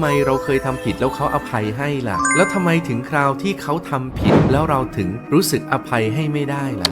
ทำไมเราเคยทำผิดแล้วเขาอภัยให้ล่ะ แล้วทำไมถึงคราวที่เขาทำผิดแล้วเราถึงรู้สึกอภัยให้ไม่ได้ล่ะ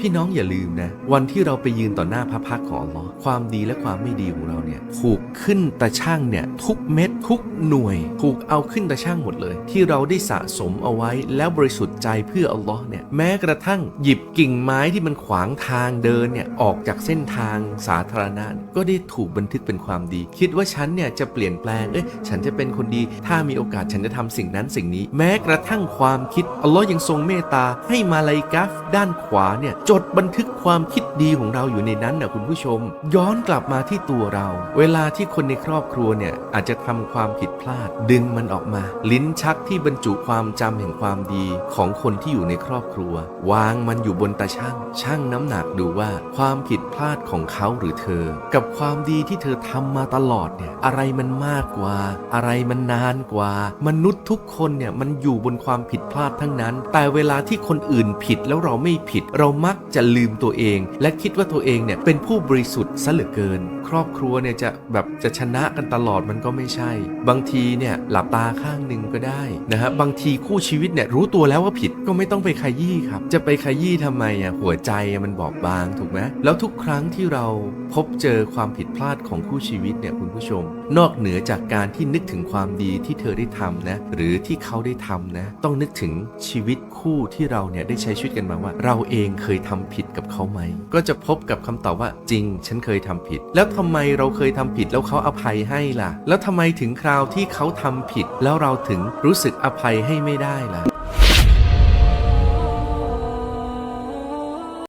พี่น้องอย่าลืมนะ วันที่เราไปยืนต่อหน้าพระพักตร์ของอัลลอฮ์ความดีและความไม่ดีของเราเนี่ยถูกขึ้นตาช่างเนี่ยทุกเม็ดทุกหน่วย ถูกเอาขึ้นตาช่างหมดเลย ที่เราได้สะสมเอาไว้แล้วบริสุทธิ์ใจเพื่ออัลลอฮ์เนี่ยแม้กระทั่งหยิบกิ่งไม้ที่มันขวางทางเดินเนี่ยออกจากเส้นทางสาธารณะก็ได้ถูกบันทึกเป็นความดี คิดว่าฉันเนี่ยจะเปลี่ยนแปลงเอ้ยฉันจะเป็นคนดีถ้ามีโอกาสฉันจะทำสิ่งนั้นสิ่งนี้ แม้กระทั่งความคิดอัลลอฮ์ยังทรงเมตตาให้มาลายกัฟด้านขวาเนี่ยจดบันทึกความคิดดีของเราอยู่ในนั้นนะคุณผู้ชม ย้อนกลับมาที่ตัวเรา เวลาที่คนในครอบครัวเนี่ยอาจจะทำความผิดพลาด ดึงมันออกมา ลิ้นชักที่บรรจุความจำแห่งความดีของคนที่อยู่ในครอบครัว วางมันอยู่บนตาช่างช่างน้ำหนักดูว่าความผิดพลาดของเขาหรือเธอ กับความดีที่เธอทำมาตลอดเนี่ยอะไรมันมากกว่า อะไรมันนานกว่า มนุษย์ทุกคนเนี่ยมันอยู่บนความผิดพลาดทั้งนั้น แต่เวลาที่คนอื่นผิดแล้วเราไม่ผิดเรามักจะลืมตัวเอง และคิดว่าตัวเองเนี่ยเป็นผู้บริสุทธิ์ซะเหลือเกิน ครอบครัวเนี่ยจะแบบจะชนะกันตลอดมันก็ไม่ใช่ บางทีเนี่ยหลับตาข้างหนึ่งก็ได้นะฮะบางทีคู่ชีวิตเนี่ยรู้ตัวแล้วว่าผิดก็ไม่ต้องไปขยี้ครับจะไปขยี้ทำไมอะหัวใจมันบอบบางถูกไหมแล้วทุกครั้งที่เราพบเจอความผิดพลาดของคู่ชีวิตเนี่ยคุณผู้ชม นอกเหนือจากการที่นึกถึงความดีที่เธอได้ทำนะ หรือที่เขาได้ทำนะ ต้องนึกถึงชีวิตคู่ที่เราเนี่ยได้ใช้ชีวิตกันมาว่า เราเองเคยททำผิดกับเขาไหม ก็จะพบกับคำตอบว่าจริง ฉันเคยทำผิด แล้วทำไมเราเคยทำผิดแล้วเขาอภัยให้ล่ะ แล้วทำไมถึงคราวที่เขาทำผิด แล้วเราถึงรู้สึกอภัยให้ไม่ได้ล่ะ